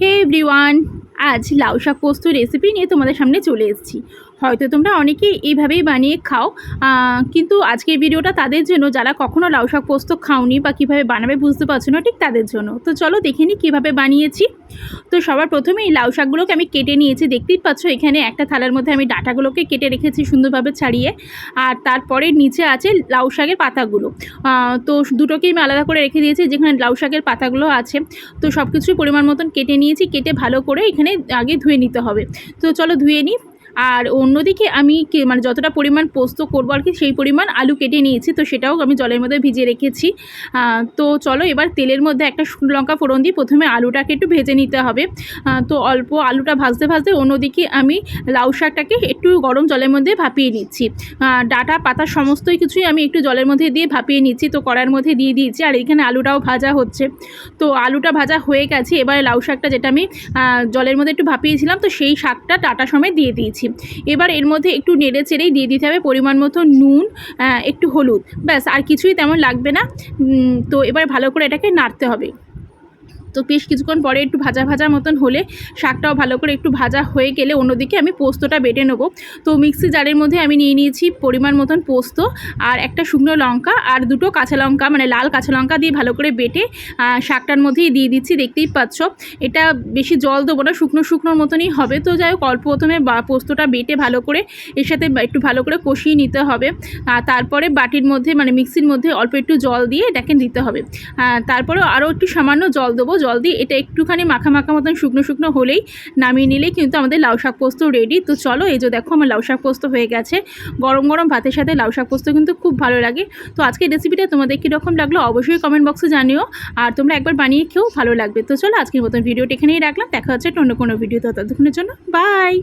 হে everyone আজ লাউ শাক পোস্ত রেসিপি নিয়ে তোমাদের সামনে চলে এসেছি। হয়তো তোমরা অনেকেই এইভাবেই বানিয়ে খাও। কিন্তু আজকের ভিডিওটা তাদের জন্য, যারা কখনও লাউ শাক পোস্ত খাওনি বা কীভাবে বানাবে বুঝতে পারছ না, ঠিক তাদের জন্য। তো চলো দেখে নিই কীভাবে বানিয়েছি। তো সবার প্রথমেই লাউ শাকগুলোকে আমি কেটে নিয়েছি। দেখতেই পাচ্ছ এখানে একটা থালার মধ্যে আমি ডাটাগুলোকে কেটে রেখেছি সুন্দরভাবে ছাড়িয়ে। আর তারপরে নিচে আছে লাউ শাকের পাতাগুলো। তো দুটোকেই আমি আলাদা করে রেখে দিয়েছি, যেখানে লাউ শাকের পাতাগুলো আছে। তো সব কিছুই পরিমাণ মতন কেটে নিয়েছি, কেটে ভালো করে এখানে আগে ধুয়ে নিতে হবে। তো চলো ধুয়ে নিই আর অন্যদিকে আমি মানে যতটা পরিমাণ পোস্ত করব আর কি, সেই পরিমাণ আলু কেটে নিয়েছি। তো সেটাও আমি জলের মধ্যে ভিজিয়ে রেখেছি। তো চলো এবার তেলের মধ্যে একটা শুকনো লঙ্কা ফোড়ন দিয়ে প্রথমে আলুটাকে একটু ভেজে নিতে হবে। তো অল্প আলুটা ভাজতে ভাজতে অন্যদিকে আমি লাউ শাকটাকে একটু গরম জলের মধ্যে ভাপিয়ে নিচ্ছি। ডাটা, পাতা সমস্তই কিছুই আমি একটু জলের মধ্যে দিয়ে ভাপিয়ে নিচ্ছি, তো কড়ার মধ্যে দিয়ে দিয়েছি আর এখানে আলুটাও ভাজা হচ্ছে। তো আলুটা ভাজা হয়ে গেছে, এবার লাউ শাকটা যেটা আমি জলের মধ্যে একটু ভাপিয়েছিলাম, তো সেই শাকটা ডাটা সমেত দিয়ে দিয়েছি। এবার এর মধ্যে একটু নেড়ে চেড়েই দিয়ে দিতে হবে পরিমাণ মতো নুন একটু হলুদ। ব্যাস, আর কিছুই তেমন লাগবে না। তো এবার ভালো করে এটাকে নাড়তে হবে। তো বেশ কিছুক্ষণ পরে একটু ভাজা ভাজা মতন হলে শাকটাও ভালো করে একটু ভাজা হয়ে গেলে অন্যদিকে আমি পোস্তটা বেটে নেব। তো মিক্সি জারের মধ্যে আমি নিয়ে নিয়েছি পরিমাণ মতন পোস্ত আর একটা শুকনো লঙ্কা আর দুটো কাঁচা লঙ্কা মানে লাল কাঁচা লঙ্কা দিয়ে ভালো করে বেটে শাকটার মধ্যেই দিয়ে দিচ্ছি, দেখতেই পাচ্ছ। এটা বেশি জল দেবো না, শুকনো শুকনোর মতনই হবে। তো যাই হোক, অল্প প্রথমে পোস্তটা বেটে ভালো করে এর সাথে একটু ভালো করে কষিয়ে নিতে হবে। তারপরে বাটির মধ্যে মানে মিক্সির মধ্যে অল্প একটু জল দিয়ে এটাকে দিতে হবে। তারপরে আরও একটু সামান্য জল দেবো জল দিই এটা একটুখানি মাখা মাখা মতন শুকনো শুকনো হলেই নামিয়ে নিলেই কিন্তু আমাদের লাউ শাক পোস্ত রেডি তো চলো, এই যে দেখো আমার লাউ শাক পোস্ত হয়ে গেছে। গরম গরম ভাতের সাথে লাউ শাক পোস্ত কিন্তু খুব ভালো লাগে। তো আজকের রেসিপিটা তোমাদের কীরকম লাগল অবশ্যই কমেন্ট বক্সে জানিও। আর তোমরা একবার বানিয়ে খেয়েও ভালো লাগবে। তো চলো, আজকের মতন ভিডিওটা এখানেই রাখলাম। দেখা হচ্ছে অন্য কোনো ভিডিও ততক্ষণের জন্য বাই